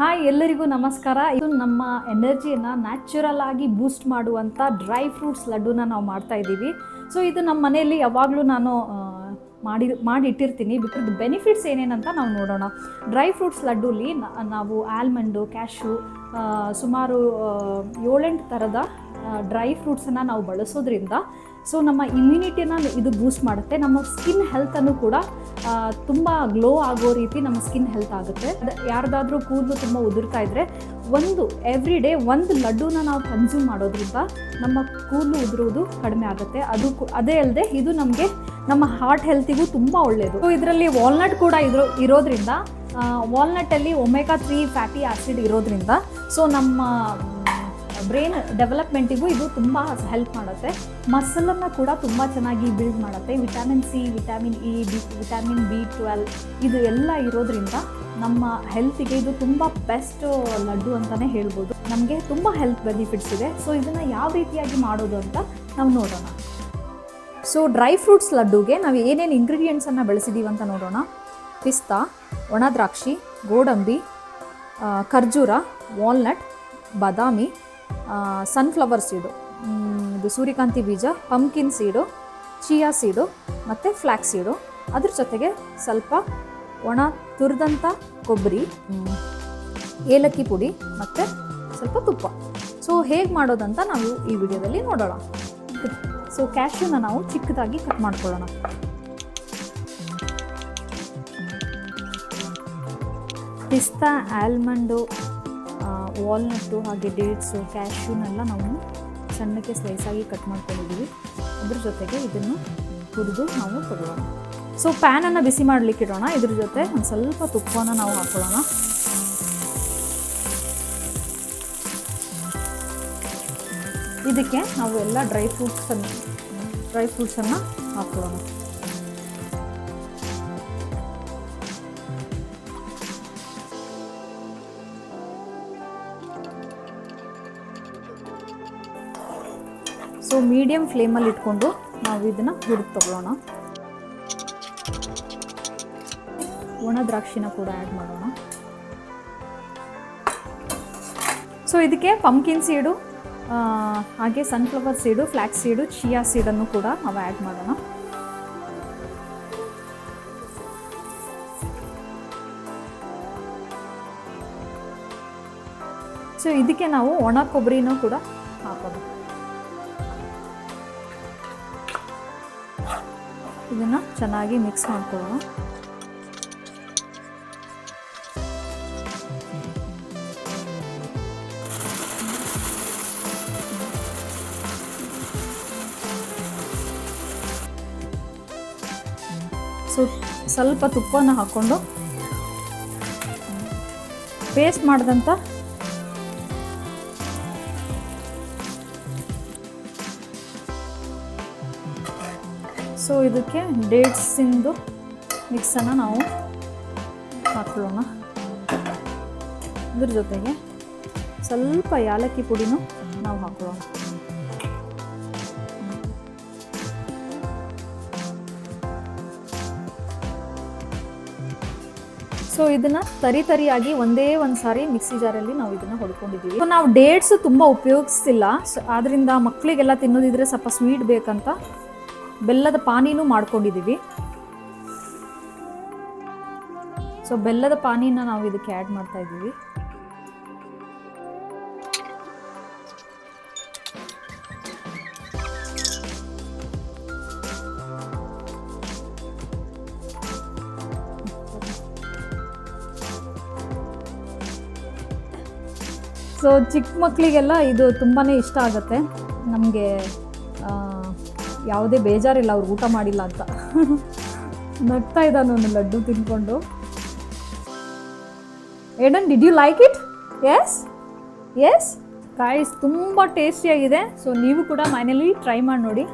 Hi ಎಲ್ಲರಿಗೂ ನಮಸ್ಕಾರ. ಇದು ನಮ್ಮ ಎನರ್ಜಿಯನ್ನು ನ್ಯಾಚುರಲ್ ಆಗಿ ಬೂಸ್ಟ್ ಮಾಡುವಂಥ ಡ್ರೈ ಫ್ರೂಟ್ಸ್ ಲಡ್ಡುನ ನಾವು ಮಾಡ್ತಾ ಇದ್ದೀವಿ. ಸೊ ಇದು ನಮ್ಮ ಮನೆಯಲ್ಲಿ ಯಾವಾಗಲೂ ನಾನು ಮಾಡಿ ಮಾಡಿ ಇಟ್ಟಿರ್ತೀನಿ ಬಿಕಾಸ್ ಬೆನಿಫಿಟ್ಸ್ ಏನೇನಂತ ನಾವು ನೋಡೋಣ. ಡ್ರೈ ಫ್ರೂಟ್ಸ್ ಲಡ್ಡುಲಿ ನಾವು ಆಲ್ಮಂಡು ಕ್ಯಾಶು ಸುಮಾರು ಏಳೆಂಟು ಥರದ ಡ್ರೈ ಫ್ರೂಟ್ಸನ್ನು ನಾವು ಬಳಸೋದ್ರಿಂದ ಸೊ ನಮ್ಮ ಇಮ್ಯುನಿಟಿನ ಇದು ಬೂಸ್ಟ್ ಮಾಡುತ್ತೆ. ನಮ್ಮ ಸ್ಕಿನ್ ಹೆಲ್ತನ್ನು ಕೂಡ ತುಂಬ ಗ್ಲೋ ಆಗೋ ರೀತಿ ನಮ್ಮ ಸ್ಕಿನ್ ಹೆಲ್ತ್ ಆಗುತ್ತೆ. ಯಾರ್ದಾದ್ರೂ ಕೂದಲು ತುಂಬ ಉದುರ್ತಾ ಇದ್ದರೆ ಒಂದು ಎವ್ರಿ ಡೇ ಒಂದು ಲಡ್ಡುನ ನಾವು ಕನ್ಸ್ಯೂಮ್ ಮಾಡೋದ್ರಿಂದ ನಮ್ಮ ಕೂದಲು ಉದುರುವುದು ಕಡಿಮೆ ಆಗುತ್ತೆ. ಅದು ಅದೇ ಅಲ್ಲದೆ ಇದು ನಮಗೆ ನಮ್ಮ ಹಾರ್ಟ್ ಹೆಲ್ತಿಗೂ ತುಂಬ ಒಳ್ಳೆಯದು ಸೊ ಇದರಲ್ಲಿ ವಾಲ್ನಟ್ ಕೂಡ ಇರೋ, ಇರೋದ್ರಿಂದ ವಾಲ್ನಟ್ಟಲ್ಲಿ ಒಮೆಗಾ ತ್ರೀ ಫ್ಯಾಟಿ ಆ್ಯಸಿಡ್ ಇರೋದ್ರಿಂದ ಸೊ ನಮ್ಮ ಬ್ರೈನ್ ಡೆವಲಪ್ಮೆಂಟಿಗೂ ಇದು ತುಂಬ ಹೆಲ್ಪ್ ಮಾಡುತ್ತೆ. ಮಸಲನ್ನು ಕೂಡ ತುಂಬ ಚೆನ್ನಾಗಿ ಬಿಲ್ಡ್ ಮಾಡುತ್ತೆ. Vitamin C vitamin E B vitamin B twelve ಇದು ಎಲ್ಲ ಇರೋದ್ರಿಂದ ನಮ್ಮ ಹೆಲ್ತಿಗೆ ಇದು ತುಂಬ ಬೆಸ್ಟ್ ಲಡ್ಡು ಅಂತಲೇ ಹೇಳ್ಬೋದು. ನಮಗೆ ತುಂಬ ಹೆಲ್ತ್ ಬೆನಿಫಿಟ್ಸ್ ಇದೆ. ಸೊ ಇದನ್ನು ಯಾವ ರೀತಿಯಾಗಿ ಮಾಡೋದು ಅಂತ ನಾವು ನೋಡೋಣ. ಸೊ ಡ್ರೈ ಫ್ರೂಟ್ಸ್ ಲಡ್ಡುಗೆ ನಾವು ಏನೇನು ಇಂಗ್ರೀಡಿಯೆಂಟ್ಸನ್ನು ಬೆಳೆಸಿದ್ದೀವಿ ಅಂತ ನೋಡೋಣ. ಪಿಸ್ತಾ, ಒಣ ದ್ರಾಕ್ಷಿ, ಗೋಡಂಬಿ ಖರ್ಜೂರ ವಾಲ್ನಟ್ ಬಾದಾಮಿ ಸನ್ಫ್ಲವರ್ ಸೀಡು ಇದು ಸೂರ್ಯಕಾಂತಿ ಬೀಜ ಪಂಕಿನ್ ಸೀಡು ಚಿಯಾ ಸೀಡು ಮತ್ತು ಫ್ಲ್ಯಾಕ್ ಸೀಡು ಅದ್ರ ಜೊತೆಗೆ ಸ್ವಲ್ಪ ಒಣ ತುರಿದಂಥ ಕೊಬ್ಬರಿ ಏಲಕ್ಕಿ ಪುಡಿ, ಮತ್ತು ಸ್ವಲ್ಪ ತುಪ್ಪ. ಸೊ ಹೇಗೆ ಮಾಡೋದಂತ ನಾವು ಈ ವಿಡಿಯೋದಲ್ಲಿ ನೋಡೋಣ. ಸೊ ಕ್ಯಾಶ್ಯೂನ ನಾವು ಚಿಕ್ಕದಾಗಿ ಕಟ್ ಮಾಡ್ಕೊಳ್ಳೋಣ. ಪಿಸ್ತಾ, ಆಲ್ಮಂಡು ವಾಲ್ನಟ್ಟು ಹಾಗೆ ಡೇಟ್ಸು ಕ್ಯಾಶ್ಯೂನೆಲ್ಲ ನಾವು ಸಣ್ಣಕ್ಕೆ ಸ್ಲೈಸಾಗಿ ಕಟ್ ಮಾಡ್ಕೊಂಡಿದ್ದೀವಿ ಅದ್ರ ಜೊತೆಗೆ ಇದನ್ನು ಹುರಿದು ನಾವು ಕೊಡೋಣ. ಸೊ ಪ್ಯಾನನ್ನು ಬಿಸಿ ಮಾಡಲಿಕ್ಕೆ ಇಡೋಣ. ಇದ್ರ ಜೊತೆ ಒಂದು ಸ್ವಲ್ಪ ತುಪ್ಪವನ್ನು ನಾವು ಹಾಕೊಳ್ಳೋಣ. ಇದಕ್ಕೆ ನಾವು ಎಲ್ಲ ಡ್ರೈ ಫ್ರೂಟ್ಸನ್ನು ಡ್ರೈ ಫ್ರೂಟ್ಸನ್ನು ಹಾಕೊಳ್ಳೋಣ. ಸೊ ಮೀಡಿಯಮ್ ಫ್ಲೇಮಲ್ಲಿ ಇಟ್ಕೊಂಡು ನಾವು ಇದನ್ನು ಹುರಿದು ತಗೊಳ್ಳೋಣ. ಒಣ ದ್ರಾಕ್ಷಿನ ಕೂಡ ಆ್ಯಡ್ ಮಾಡೋಣ. ಸೊ ಇದಕ್ಕೆ ಪಂಕಿನ್ ಸೀಡು ಹಾಗೆ sunflower seed flax seed chia ಸೀಡನ್ನು ಕೂಡ ನಾವು ಆ್ಯಡ್ ಮಾಡೋಣ. ಸೊ ಇದಕ್ಕೆ ನಾವು ಒಣ ಕೊಬ್ಬರಿನೂ ಕೂಡ ಹಾಕೋದು. ಇದನ್ನು ಚೆನ್ನಾಗಿ ಮಿಕ್ಸ್ ಮಾಡ್ಕೊಳ್ಳೋಣ. ಸೊ ಸ್ವಲ್ಪ ತುಪ್ಪನ ಹಾಕ್ಕೊಂಡು ಪೇಸ್ಟ್ ಮಾಡಿದಂಥ ಸೊ ಇದಕ್ಕೆ ಡೇಟ್ಸಿಂದು ಮಿಕ್ಸನ್ನು ನಾವು ಹಾಕೊಳ್ಳೋಣ. ಇದ್ರ ಜೊತೆಗೆ ಸ್ವಲ್ಪ ಯಾಲಕ್ಕಿ ಪುಡಿನೂ ನಾವು ಹಾಕೊಳ್ಳೋಣ. ಸೊ ಇದನ್ನ ತರಿ ತರಿಯಾಗಿ ಒಂದೇ ಒಂದು ಸಾರಿ ಮಿಕ್ಸಿ ಜಾರಲ್ಲಿ ನಾವು ಇದನ್ನ ಹೊಡ್ಕೊಂಡಿದ್ದೀವಿ. ಸೊ ನಾವು ಡೇಟ್ಸ್ ತುಂಬಾ ಉಪಯೋಗಿಸ್ತಿಲ್ಲ. ಆದ್ರಿಂದ ಮಕ್ಕಳಿಗೆಲ್ಲ ತಿನ್ನೋದಿದ್ರೆ ಸ್ವಲ್ಪ ಸ್ವೀಟ್ ಬೇಕಂತ ಬೆಲ್ಲದ ಪಾನಿನೂ ಮಾಡ್ಕೊಂಡಿದ್ದೀವಿ. ಸೊ ಬೆಲ್ಲದ ಪಾನಿನ ನಾವು ಇದಕ್ಕೆ ಆ್ಯಡ್ ಮಾಡ್ತಾ ಇದ್ದೀವಿ. ಸೊ ಚಿಕ್ಕ ಮಕ್ಕಳಿಗೆಲ್ಲ ಇದು ತುಂಬಾ ಇಷ್ಟ ಆಗುತ್ತೆ. ನಮಗೆ ಯಾವುದೇ ಬೇಜಾರಿಲ್ಲ, ಅವ್ರು ಊಟ ಮಾಡಿಲ್ಲ ಅಂತ. ನಗ್ತಾ ಇದ್ದಾನೆ ಒಂದು ಲಡ್ಡು ತಿನ್ಕೊಂಡು. Aiden did you like it yes yes ಕಾಯಿಸ್ ತುಂಬ ಟೇಸ್ಟಿಯಾಗಿದೆ ಸೊ ನೀವು ಕೂಡ ಮನೇಲಿ ಟ್ರೈ ಮಾಡಿ ನೋಡಿ.